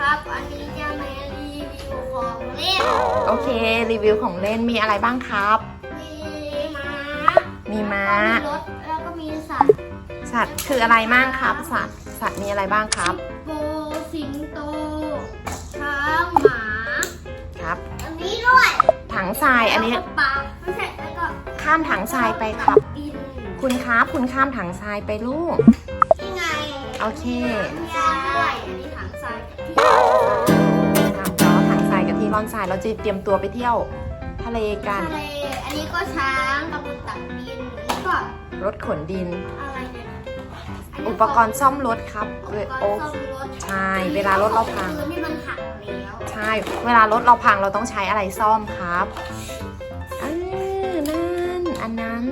ครับ อันนี้จะมารีวิวของเล่น โอเค รีวิวของเล่นมีอะไรบ้างครับ มีม้า มีม้าแล้วก็รถ แล้วก็มีสัตว์ สัตว์คืออะไรบ้างครับ สัตว์ สัตว์มีอะไรบ้างครับโบสิงโต ช้างหมา ครับ อันนี้ด้วยถังทราย อันนี้ แล้วก็ปลาไม่ใช่แล้วก็ข้ามถังทรายไปครับ ดินคุณครับ คุณข้ามถังทรายไปลูก นี่ไงโอเคใช่อันนี้ถังทราย อนทรายเราจะเตรียมตัวไปเที่ยว ทะเลกัน ทะเล อันนี้ก็ช้างกระบุตักดินอันนี้ก็รถขนดิน อะไรเนี่ยนนี้อุปกรณ์ซ่อมรถครับอุปกรณ์โอ๊ซ่อคมรถใช่เวลารถเราพัง คือที่มันหักแล้วใช่ เวลารถเราพังเราต้องใช้อะไรซ่อมครับเออนั่น อันนั้น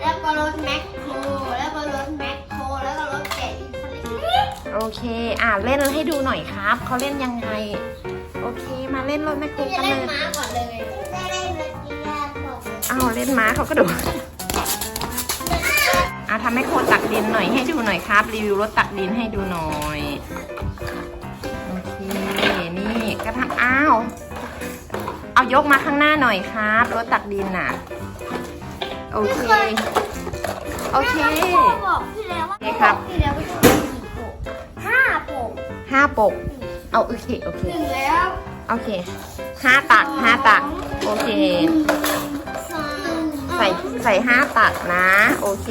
แล้วก็รถแมคโครแล้วก็รถแมคโครแล้วก็รถแกะอินทเล็กโอเค อะเล่นให้ดูหน่อยครับ เขาเล่นยังไง โอเค มาเล่นรถแมคโครที่จะกันเล่นเลยม้าก่อนเลยได้เล่นรถกีฬาก่อนอ้าวเล่นม้าเขาก็ดูอะทำให้โคตักดินหน่อยให้ดูหน่อยครับ รีวิวรถตักดินให้ดูหน่อย โอเค นี่ก็ทำอ้าว เอายกมาข้างหน้าหน่อยครับ รถตักดินน่ะ โอเค โอเคแม่ก็บอกพี่แล้วว่าโอเคครับพี่แล้วว่าจะมีกี่โปะห้าโปะห้าปก เอาโอเคโอเค หนึ่งแล้วโอเคห้าตักห้าตัก โอเค สองใส่ใส่ห้าตักนะ โอเค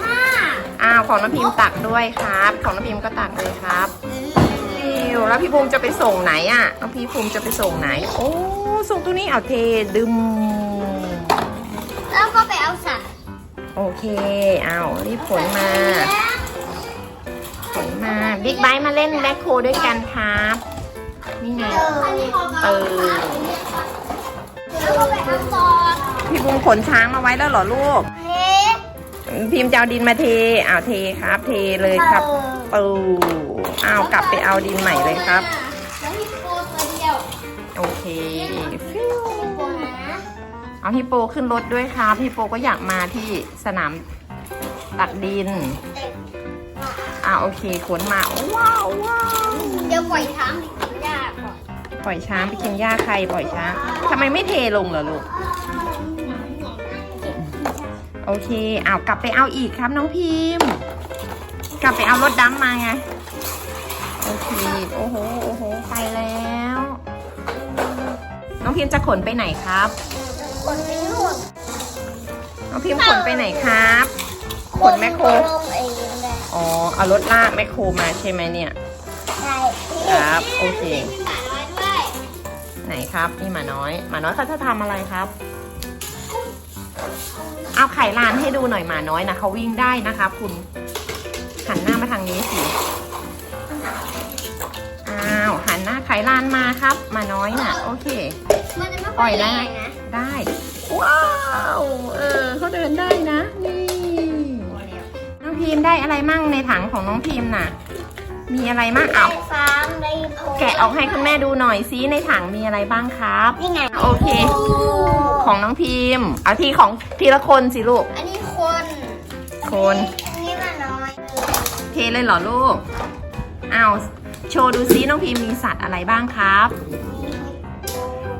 ห้าอ้าวของน้องพิมพ์ตักด้วยครับ ของน้องพิมพ์ก็ตักเลยครับวิวแล้วพี่ภูมิจะไปส่งไหนอะน้องพี่ภูมิจะไปส่งไหน โอ้ส่งตัวนี้เอาเทดึม แล้วก็ไปเอาสัตว์โอเค เอารีบขนมาขน มาบิ๊กไบค์มาเล่นแบ็คโคด้วยกันครับ นี่ไงเออแล้วก็ไปเอาซอสพี่ภูมิขนช้างมาไว้แล้วเหรอลูกเฮ้พิมพ์จะเอาดินมาเทอ้าวเทครับ เทเลยครับปูอ้าวกลับไปเอาดินใหม่เลยครับแล้วฮิปโปตัวเดียวโอเคฟิวฮิปโปนะเอาฮิปโปขึ้นรถด้วยครับฮิปโปก็อยากมาที่สนามตักดิน อ่าโอเคขนมาว้าวว้าวเดี๋ยวปล่อยช้างไปกินหญ้าก่อนปล่อยช้างไปกินหญ้าใครปล่อยช้างทำไมไม่เทลงเหรอลูกโอเคอ้าวกลับไปเอาอีกครับน้องพิมพ์กลับไปเอารถดำมาไงโอเคโอ้โหโอ้โหไปแล้ว น้องพิมพ์จะขนไปไหนครับคนไปนู่นน้องพิมพ์ขนไปไหนครับ ขนแมคโคร เอารถลากแมคโครมาใช่ไหมเนี่ย ใช่ครับ โอเค มีหมาน้อยด้วยไหนครับนี่หมาน้อยหมาน้อยเขาจะทำอะไรครับ เอาไข่ลานให้ดูหน่อยหมาน้อยนะเขาวิ่งได้นะครับคุณหันหน้ามาทางนี้สิอ้าวหันหน้าไข่ลานมาครับหมาน้อยน่ะ โอเค มันจะไม่ปล่ค่ออยยแรได้งนะ ได้ ว้าว เออเขาเดินได้นะ นี่น้อง พิมพ์ได้อะไรมั่งในถังของน้องพิมพ์น่ะ มีอะไรมั่งเอาไฟฟางไดโพแกะออกให้คุณแม่ดูหน่อยซิในถังมีอะไรบ้างครับ นี่ไงโอเค ของน้องพิมพ์เอาทีของทีละคนสิลูก อันนี้คนคนอันนี้หมาน้อยเทเลยเหรอลูกอ้าวโชว์ดูซิน้องพิมพ์มีสัตว์อะไรบ้างครับ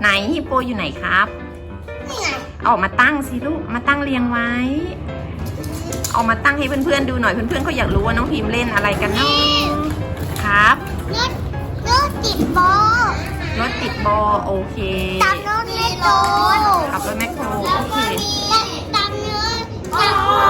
ไหนฮิปโปอยู่ไหนครับ นี่ไงเอาออกมาตั้งสิลูก มาตั้งเรียงไว้ เอามาตั้งให้เพื่อนๆดูหน่อยเพื่อนๆเขาอยากรู้ว่าน้องพิมพ์เล่นอะไรกันเนาะครับรถรถติดโบรถติดโบโอเคตามรถแม่โครขับรถแมคโครโอเคตามรถตามร